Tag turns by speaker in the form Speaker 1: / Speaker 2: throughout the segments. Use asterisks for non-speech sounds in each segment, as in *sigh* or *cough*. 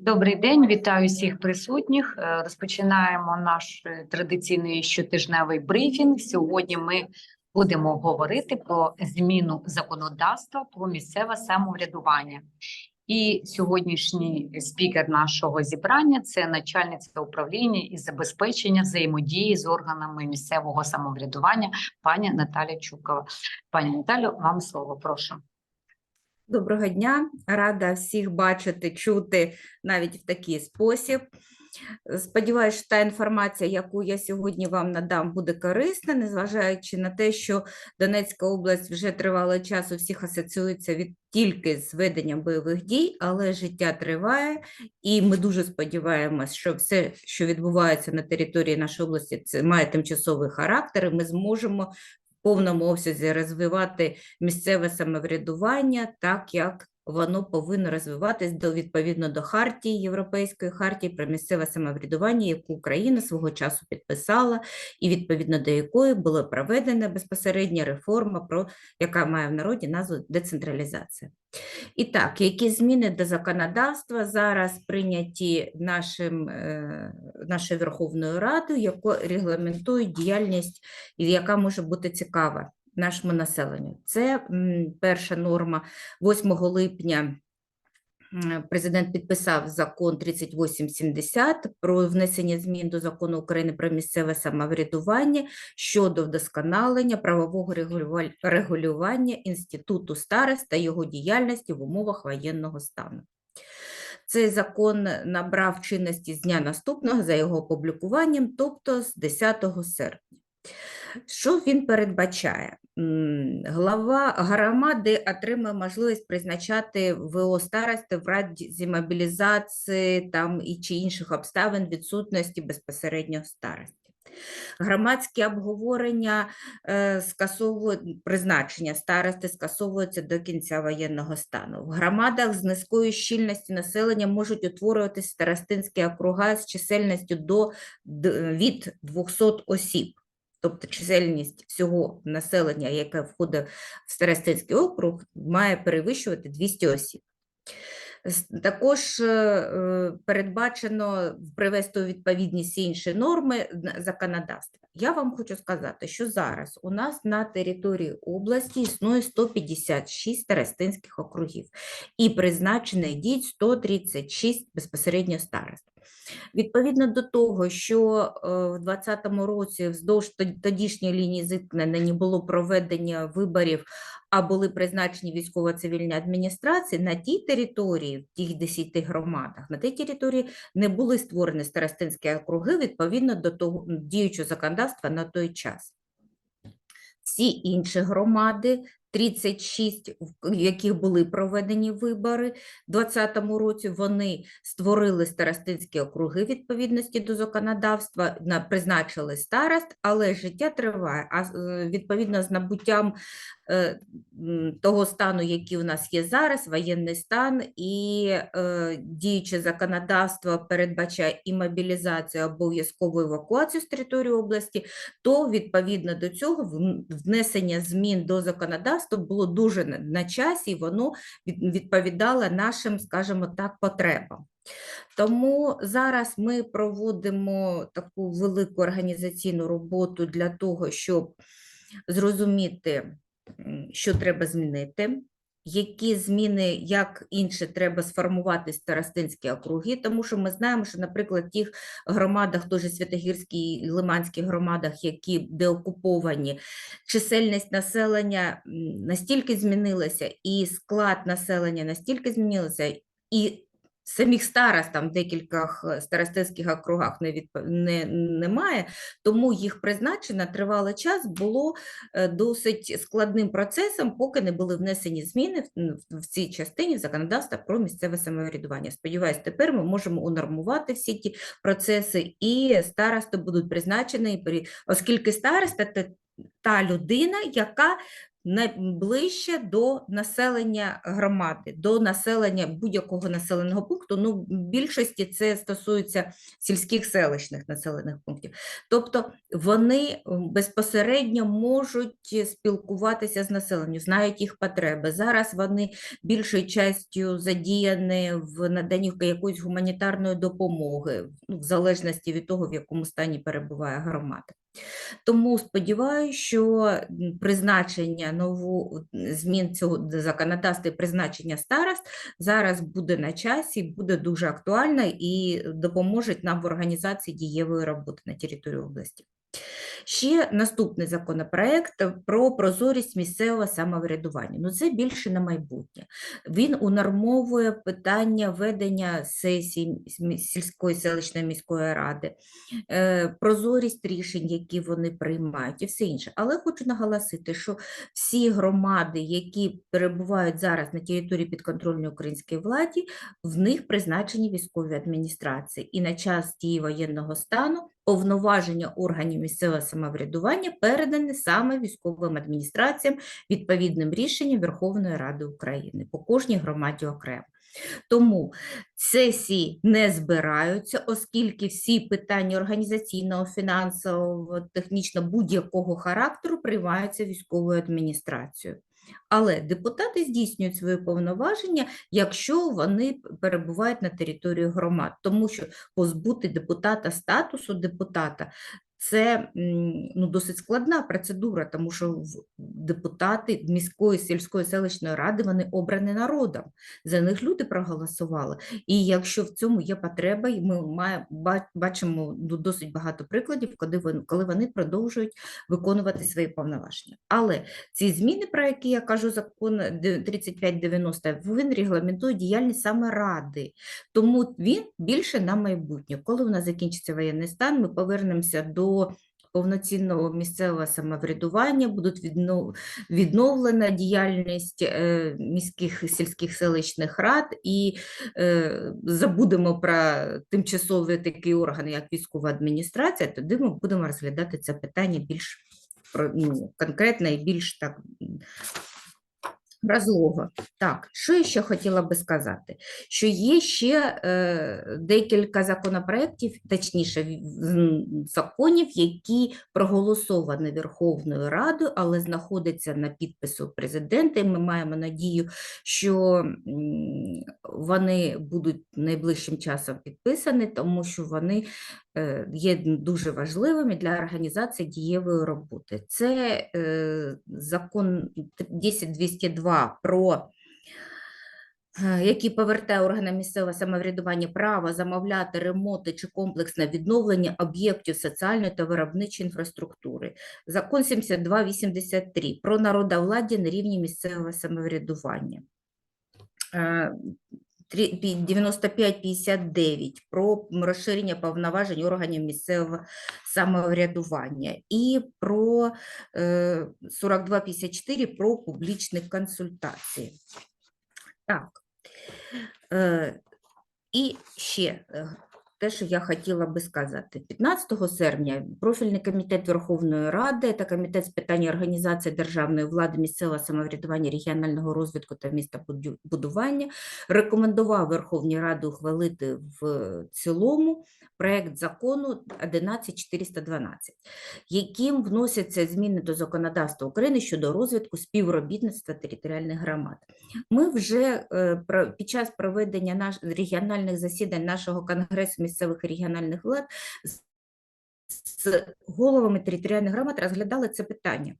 Speaker 1: Добрий день, вітаю всіх присутніх. Е, Розпочинаємо наш е, традиційний щотижневий брифінг. Сьогодні ми будемо говорити про зміну законодавства про місцеве самоврядування. І сьогоднішній спікер нашого зібрання це начальниця управління із забезпечення взаємодії з органами місцевого самоврядування, пані Наталя Чукова. Пані Наталю, вам слово, прошу.
Speaker 2: Доброго дня, рада всіх бачити, чути навіть в такий спосіб. Сподіваюсь, що та інформація, яку я сьогодні вам надам, буде корисна, незважаючи на те, що Донецька область вже тривалий час у всіх асоціюється від тільки з веденням бойових дій, але життя триває, і ми дуже сподіваємось, що все, що відбувається на території нашої області, це має тимчасовий характер, і ми зможемо повному обсязі розвивати місцеве самоврядування так, як воно повинно розвиватись до відповідно до хартії Європейської хартії про місцеве самоврядування, яку Україна свого часу підписала, і відповідно до якої була проведена безпосередня реформа, про яка має в народі назву децентралізація. І так, які зміни до законодавства зараз прийняті нашим, е, нашою Верховною Радою, яку регламентують діяльність, яка може бути цікава нашому населенню. Це перша норма 8 липня. Президент підписав закон 3870 про внесення змін до закону України про місцеве самоврядування щодо вдосконалення правового регулювання інституту старост та його діяльності в умовах воєнного стану. Цей закон набрав чинності з дня наступного за його опублікуванням, тобто з 10 серпня. Що він передбачає? Глава громади отримає можливість призначати ВО старости в разі мобілізації там, і чи інших обставин відсутності безпосередньо старості. Громадські обговорення е, призначення старости скасовуються до кінця воєнного стану. В громадах з низькою щільністю населення можуть утворюватися старостинські округа з чисельністю до від 200 осіб. Тобто чисельність всього населення, яке входить в Старостинський округ, має перевищувати 200 осіб. Також е, е, передбачено привести у відповідність інші норми законодавства. Я вам хочу сказати, що зараз у нас на території області існує 156 старостинських округів і призначених дій 136 безпосередньо старост. Відповідно до того, що е, в 2020 році вздовж тодішньої лінії зіткнення не було проведення виборів, а були призначені військово-цивільні адміністрації, на тій території, в тих 10 громадах, на тій території не були створені старостинські округи відповідно до того діючого законодавства на той час. Всі інші громади, 36, в яких були проведені вибори в 2020 році, вони створили старостинські округи відповідності до законодавства, на- призначили старост, але життя триває. А е, відповідно з набуттям того стану, який у нас є зараз, воєнний стан і е, діюче законодавство передбачає і мобілізацію, обов'язкову евакуацію з території області, то відповідно до цього внесення змін до законодавства було дуже на- часі, і воно відповідало нашим, скажімо так, потребам. Тому зараз ми проводимо таку велику організаційну роботу для того, щоб зрозуміти, що треба змінити, які зміни, як інше, треба сформувати старостинські округи, тому що ми знаємо, що, наприклад, в тих громадах, теж Святогірській і Лиманських громадах, які деокуповані, чисельність населення настільки змінилася, і склад населення настільки змінилося, і самих старост там в декількох е, старостинських округах не, відп- не, немає, тому їх призначення тривалий час було е, досить складним процесом, поки не були внесені зміни в, в цій частині законодавства про місцеве самоврядування. Сподіваюсь, тепер ми можемо унормувати всі ті процеси, і старости будуть призначені, при- оскільки староста це та людина, яка найближче до населення громади, до населення будь-якого населеного пункту. Ну, в більшості це стосується сільських селищних населених пунктів. Тобто вони безпосередньо можуть спілкуватися з населенням, знають їх потреби. Зараз вони більшою частю задіяні в наданні якоїсь гуманітарної допомоги, ну, в залежності від того, в якому стані перебуває громада. Тому сподіваюся, що призначення нову змін цього законодавства і призначення старост зараз буде на часі, буде дуже актуально і допоможе нам в організації дієвої роботи на території області. Ще наступний законопроект про прозорість місцевого самоврядування. Ну, це більше на майбутнє. Він унормовує питання ведення сесій сільської селищної міської ради, е, прозорість рішень, які вони приймають, і все інше. Але хочу наголосити, що всі громади, які перебувають зараз на території підконтрольної українській владі, в них призначені військові адміністрації. І на час дії воєнного стану повноваження органів місцевого самоврядування передані саме військовим адміністраціям відповідним рішенням Верховної Ради України по кожній громаді окремо. Тому сесії не збираються, оскільки всі питання організаційного, фінансового, технічно будь-якого характеру приймаються військовою адміністрацією. Але депутати здійснюють свої повноваження, якщо вони перебувають на території громад, тому що позбути депутата статусу депутата це ну, досить складна процедура, тому що депутати міської сільської селищної ради вони обрані народом. За них люди проголосували. І якщо в цьому є потреба, ми має, бачимо ну, досить багато прикладів, коли вони, коли вони продовжують виконувати свої повноваження. Але ці зміни, про які я кажу, закон де- 3590, він регламентує діяльність саме ради. Тому він більше на майбутнє. Коли у нас закінчиться воєнний стан, ми повернемося до повноцінного місцевого самоврядування, будуть відновлена діяльність е, міських сільських селищних рад. І е, забудемо про тимчасові такі органи, як військова адміністрація, тоді ми будемо розглядати це питання більш ну, конкретно і більш так м, Разлого. Так, що я ще хотіла би сказати? Що є ще е, декілька законопроєктів, точніше, законів, які проголосовані Верховною Радою, але знаходяться на підпису президента. І ми маємо надію, що вони будуть найближчим часом підписані, тому що вони е, є дуже важливими для організації дієвої роботи. Це е, закон 10202 про які повертає органам місцевого самоврядування право замовляти ремонти чи комплексне відновлення об'єктів соціальної та виробничої інфраструктури. Закон 7283 про народовладдя на рівні місцевого самоврядування. Е, 95-59 про розширення повноважень органів місцевого самоврядування і про е, 42-54 про публічні консультації. Так. Е, і ще е, те, що я хотіла би сказати. 15 серпня профільний комітет Верховної Ради та комітет з питань організації державної влади, місцевого самоврядування, регіонального розвитку та містобудування рекомендував Верховній Раді ухвалити в цілому проект закону 11412, яким вносяться зміни до законодавства України щодо розвитку співробітництва територіальних громад. Ми вже е, під час проведення наш, регіональних засідань нашого Конгресу місцевих і регіональних влад з- головами територіальних громад розглядали це питання.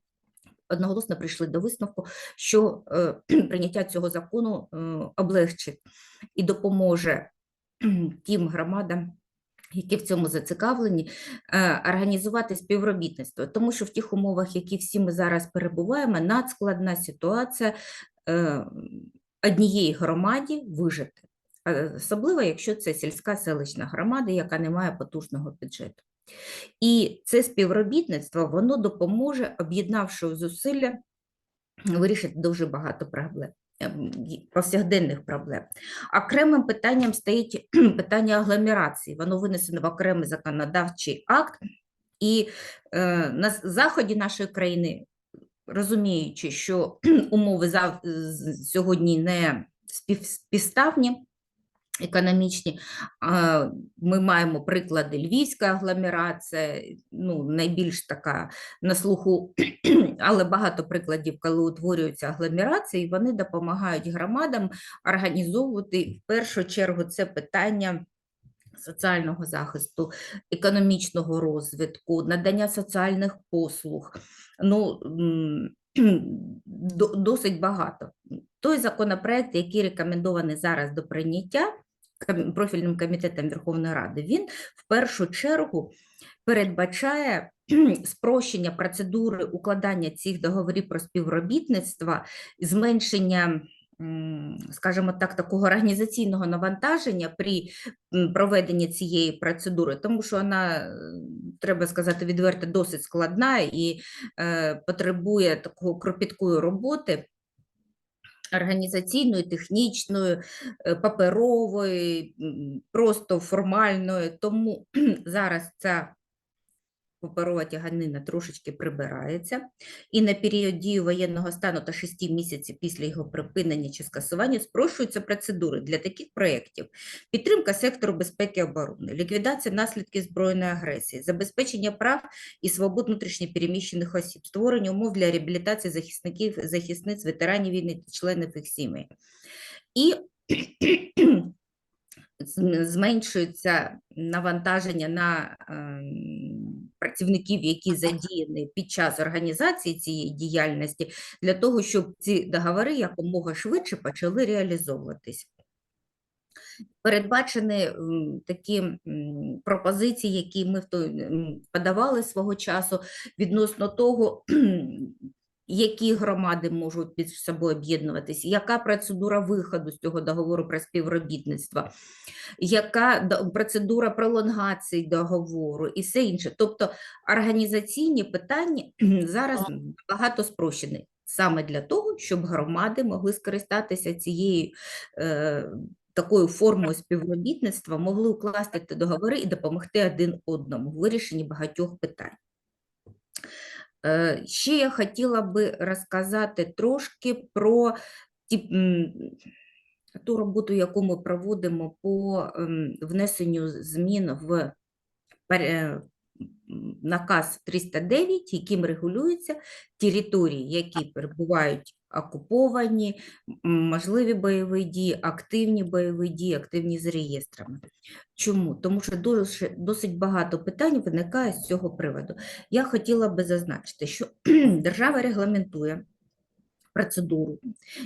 Speaker 2: Одноголосно прийшли до висновку, що е, *clears throat* прийняття цього закону е, облегчить і допоможе тим громадам, які в цьому зацікавлені, е, організувати співробітництво, тому що в тих умовах, які всі ми зараз перебуваємо, надскладна ситуація е, однієї громаді вижити, особливо якщо це сільська селищна громада, яка не має потужного бюджету. І це співробітництво воно допоможе, об'єднавши зусилля, вирішити дуже багато проблем. ем, повсякденних проблем. Окремим питанням стоїть *clears throat* питання агломерації. Воно винесено в окремий законодавчий акт, і е, на заході нашої країни розуміючи, що *clears throat* умови зав... з- сьогодні не спів... співставні, економічні, ми маємо приклади Львівська агломерація, ну, найбільш така на слуху, *clears throat* але багато прикладів, коли утворюються агломерації, вони допомагають громадам організовувати в першу чергу це питання соціального захисту, економічного розвитку, надання соціальних послуг. Ну, *clears throat* досить багато. Той законопроект, який рекомендований зараз до прийняття профільним комітетом Верховної Ради, він в першу чергу передбачає спрощення процедури укладання цих договорів про співробітництво, зменшення, скажімо так, такого організаційного навантаження при проведенні цієї процедури, тому що вона, треба сказати, відверто досить складна і е, потребує такого кропіткої роботи. Організаційної, технічною, паперовою, паперової, просто формальною. Тому *clears throat* зараз ця паперова тяганина трошечки прибирається, і на період дії воєнного стану та 6 місяців після його припинення чи скасування спрощуються процедури для таких проєктів: підтримка сектору безпеки і оборони, ліквідація наслідків збройної агресії, забезпечення прав і свобод внутрішньопереміщених осіб, створення умов для реабілітації захисників, захисниць, ветеранів війни та членів їх сімей. І *clears throat* зменшується навантаження на ем, працівників, які задіяні під час організації цієї діяльності, для того, щоб ці договори якомога швидше почали реалізовуватись. Передбачені такі пропозиції, які ми подавали свого часу відносно того, які громади можуть між собою об'єднуватись, яка процедура виходу з цього договору про співробітництво, яка процедура пролонгації договору і все інше. Тобто організаційні питання *clears throat* зараз багато спрощені саме для того, щоб громади могли скористатися цією е, такою формою співробітництва, могли укласти договори і допомогти один одному в вирішенні багатьох питань. Е, Ще я хотіла би розказати трошки про ту роботу, яку ми проводимо по внесенню змін в наказ 309, яким регулюються території, які перебувають окуповані, можливі бойові дії, активні бойові дії, активні з реєстрами. Чому? Тому що досить багато питань виникає з цього приводу. Я хотіла би зазначити, що *clears throat* держава регламентує процедуру,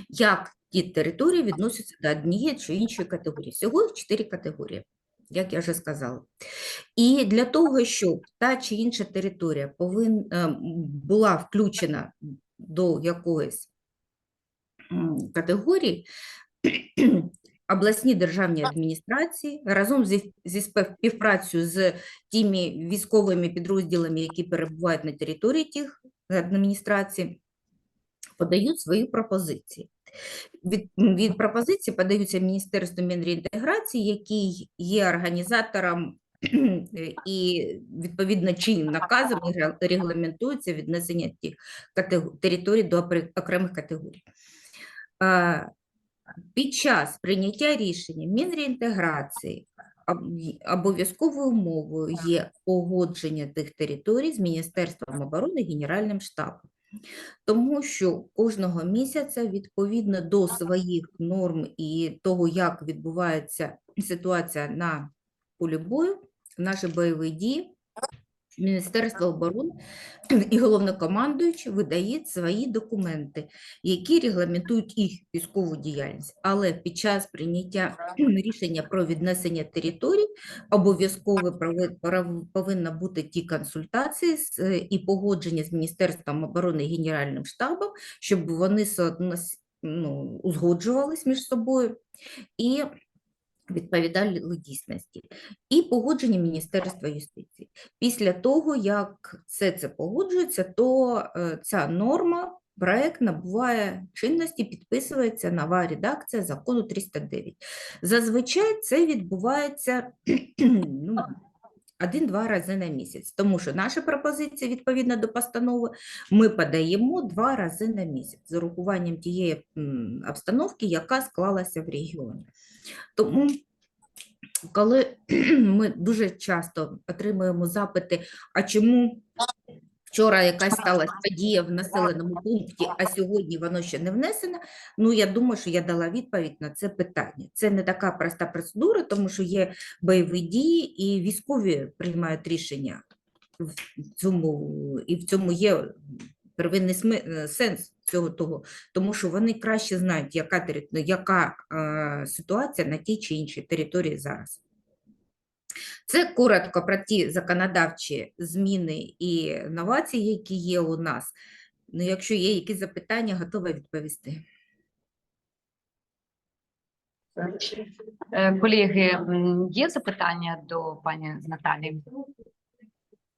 Speaker 2: як ті території відносяться до однієї чи іншої категорії. Всього їх чотири категорії, як я вже сказала. І для того, щоб та чи інша територія повин, е, була включена до якоїсь м, категорії, *clears throat* обласні державні адміністрації разом зі, зі співпрацею з тими військовими підрозділами, які перебувають на території тих адміністрацій, подають свої пропозиції. Від, від пропозиції подаються Міністерству Мінреінтеграції, який є організатором *clears throat* і відповідно чим наказом регламентується віднесення тих територій до окремих категорій. Під час прийняття рішення Мінреінтеграції об- обов'язковою умовою є погодження тих територій з Міністерством оборони Генеральним штабом. Тому що кожного місяця, відповідно до своїх норм і того, як відбувається ситуація на полі бою, наші бойові дії, Міністерство оборони і головнокомандуючий видає свої документи, які регламентують їх військову діяльність. Але під час прийняття *clears throat* рішення про віднесення територій обов'язково повинна бути ті консультації е, і погодження з Міністерством оборони і Генеральним штабом, щоб вони ну, узгоджувались між собою і відповідали дійсності, і погодження Міністерства юстиції. Після того, як все це погоджується, то е, ця норма, проект набуває чинності, підписується нова редакція закону 309. Зазвичай це відбувається *clears throat* ну, один-два рази на місяць. Тому що наша пропозиція, відповідно до постанови, ми подаємо два рази на місяць з урахуванням тієї обстановки, яка склалася в регіоні. Тому, коли *clears throat* ми дуже часто отримуємо запити, а чому вчора якась сталася подія в населеному пункті, а сьогодні воно ще не внесено, ну я думаю, що я дала відповідь на це питання. Це не така проста процедура, тому що є бойові дії, і військові приймають рішення в цьому, і в цьому є первинний сми- е, сенс цього того, тому що вони краще знають, яка, яка е, ситуація на тій чи іншій території зараз. Це коротко про ті законодавчі зміни і новації, які є у нас. Ну, якщо є якісь запитання, готова відповісти.
Speaker 1: Е, Колеги, є запитання до пані Наталі?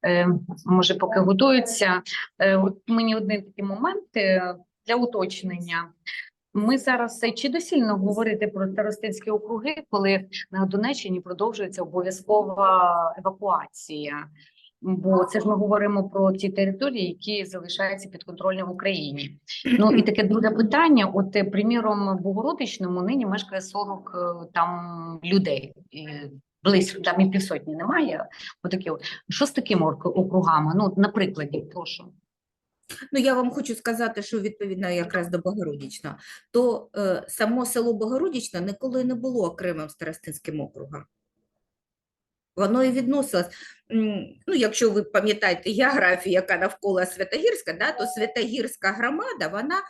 Speaker 1: Е, Може, поки готуються. Е, От мені один такий момент для уточнення. Ми зараз е, чи доцільно говорити про старостинські округи, коли на Донеччині продовжується обов'язкова евакуація? Бо це ж ми говоримо про ті території, які залишаються під контролем в Україні. Ну і таке друге питання: от, приміром, в Богородичному нині мешкає 40 е, там людей. Близько там і півсотні немає. Отакі от. Що з такими округами? Ну, на прикладі, прошу.
Speaker 2: Ну, я вам хочу сказати, що відповідно якраз до Богородічного, то е, само село Богородічне ніколи не було окремим старостинським округом. Воно і відносилось. Ну, якщо ви пам'ятаєте географію, яка навколо Святогірська, да, то Святогірська громада, вона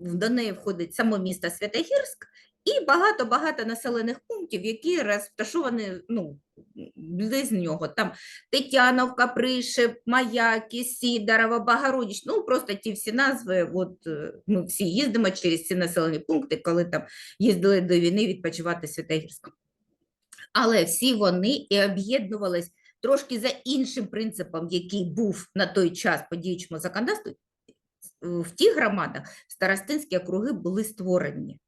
Speaker 2: до неї входить само місто Святогірськ і багато-багато населених пунктів, які розташовані ну, близь нього. Там Тетяновка, Пришеп, Маяки, Сідорова, Багородіч. Ну, просто ті всі назви, от е, ми всі їздимо через ці населені пункти, коли там їздили до війни відпочивати Святогірськом. Але всі вони і об'єднувались трошки за іншим принципом, який був на той час по діючому законодавству. В тих громадах старостинські округи були створені.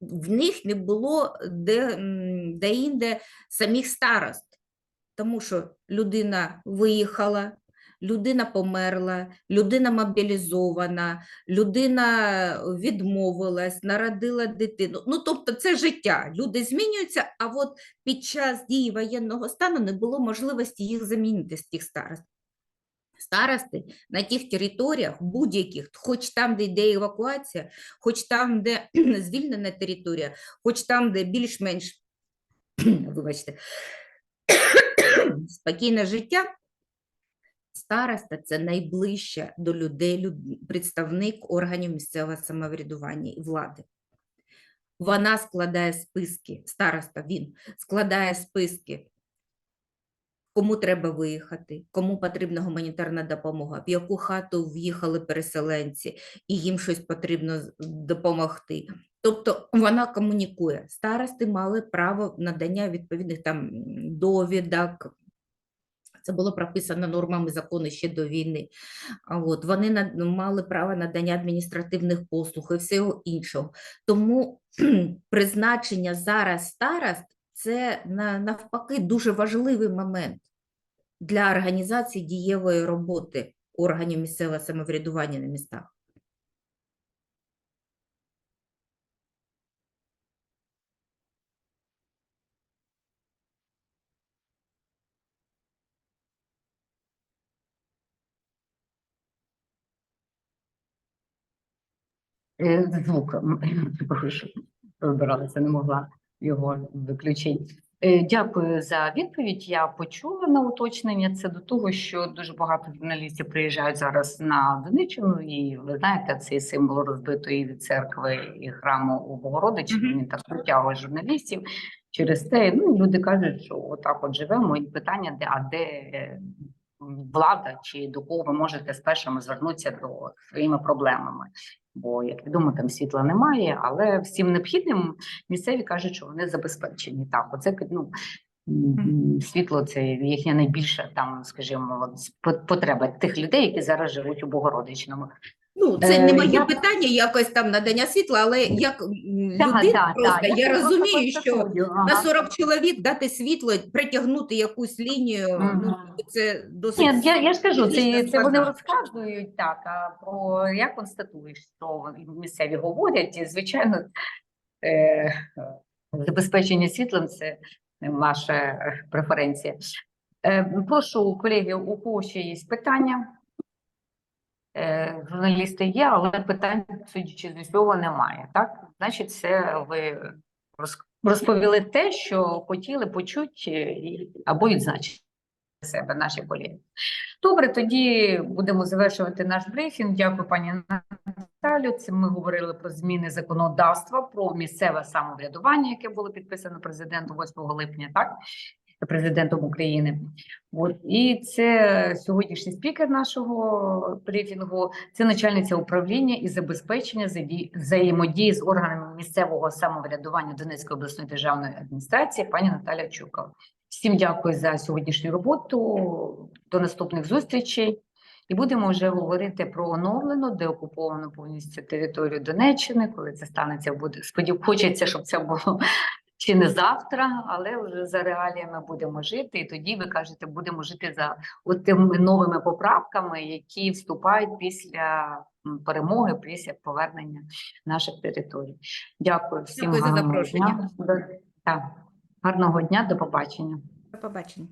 Speaker 2: В них не було де, м, деінде самих старост, тому що людина виїхала, людина померла, людина мобілізована, людина відмовилась, народила дитину. Ну, тобто це життя. Люди змінюються, а от під час дії воєнного стану не було можливості їх замінити з тих старост. Старости на тих територіях, будь-яких, хоч там, де йде евакуація, хоч там, де звільнена *clears throat* територія, хоч там, де більш-менш, вибачте, спокійне життя, староста це найближче до людей представник органів місцевого самоврядування і влади. Вона складає списки, староста він складає списки кому треба виїхати, кому потрібна гуманітарна допомога, в яку хату в'їхали переселенці, і їм щось потрібно допомогти. Тобто вона комунікує. Старости мали право надання відповідних там довідок. Це було прописано нормами закону ще до війни. От вони над- мали право надання адміністративних послуг і всього іншого. Тому *clears throat* призначення зараз старост це навпаки дуже важливий момент для організації дієвої роботи органів місцевого самоврядування на містах.
Speaker 1: Е, Звук, *clears throat* розбиралася, не могла його виключити. Е, Дякую за відповідь. Я почула на уточнення. Це до того, що дуже багато журналістів приїжджають зараз на Донеччину, і ви знаєте, цей символ розбитої церкви і храму у Богородичі.
Speaker 2: Мгм.
Speaker 1: Він так притягує журналістів через те. Ну люди кажуть, що отак от живемо. І питання, де а де е, влада, чи до кого ви можете з першими звернутися до своїми проблемами. Бо, як відомо, там світла немає, але всім необхідним місцеві кажуть, що вони забезпечені. Так, оце ну, світло це їхня найбільша там, скажімо, от, потреба тих людей, які зараз живуть у Богородичному.
Speaker 2: Ну, це
Speaker 1: Е,
Speaker 2: не моє
Speaker 1: я-
Speaker 2: питання, якось там надання світла, але як
Speaker 1: Да,
Speaker 2: людина
Speaker 1: да,
Speaker 2: просто,
Speaker 1: да,
Speaker 2: я
Speaker 1: просто
Speaker 2: розумію, що
Speaker 1: констатую,
Speaker 2: на
Speaker 1: ага.
Speaker 2: 40 чоловік дати світло, притягнути якусь лінію, ну, це досить...
Speaker 1: Ні, я, я ж кажу, це, це вони розказують так, а про я констатую, що місцеві говорять, і звичайно, е, забезпечення світлом це наша е, преференція. Е, прошу, колеги, у кого ще є питання? Е, журналісти є, але питань, судячи з усього, немає. Так, значить, це ви розповіли те, що хотіли почути е, або відзначити себе наші колеги. Добре, тоді будемо завершувати наш брифінг. Дякую, пані Наталю. Це ми говорили про зміни законодавства про місцеве самоврядування, яке було підписано президентом 8 липня, так президентом України. От і це сьогоднішній спікер нашого брифінгу. Це начальниця управління і забезпечення взаємодії з органами місцевого самоврядування Донецької обласної державної адміністрації, пані Наталя Чукова. Всім дякую за сьогоднішню роботу. До наступних зустрічей. І будемо вже говорити про оновлену, деокуповану повністю територію Донеччини. Коли це станеться, буде сподів... Хочеться, щоб це було чи не завтра, але вже за реаліями будемо жити. І тоді ви кажете, будемо жити за тими новими поправками, які вступають після перемоги, після повернення наших територій. Дякую всім
Speaker 2: Дякую за запрошення.
Speaker 1: дня. Так, гарного дня, до побачення.
Speaker 2: До побачення.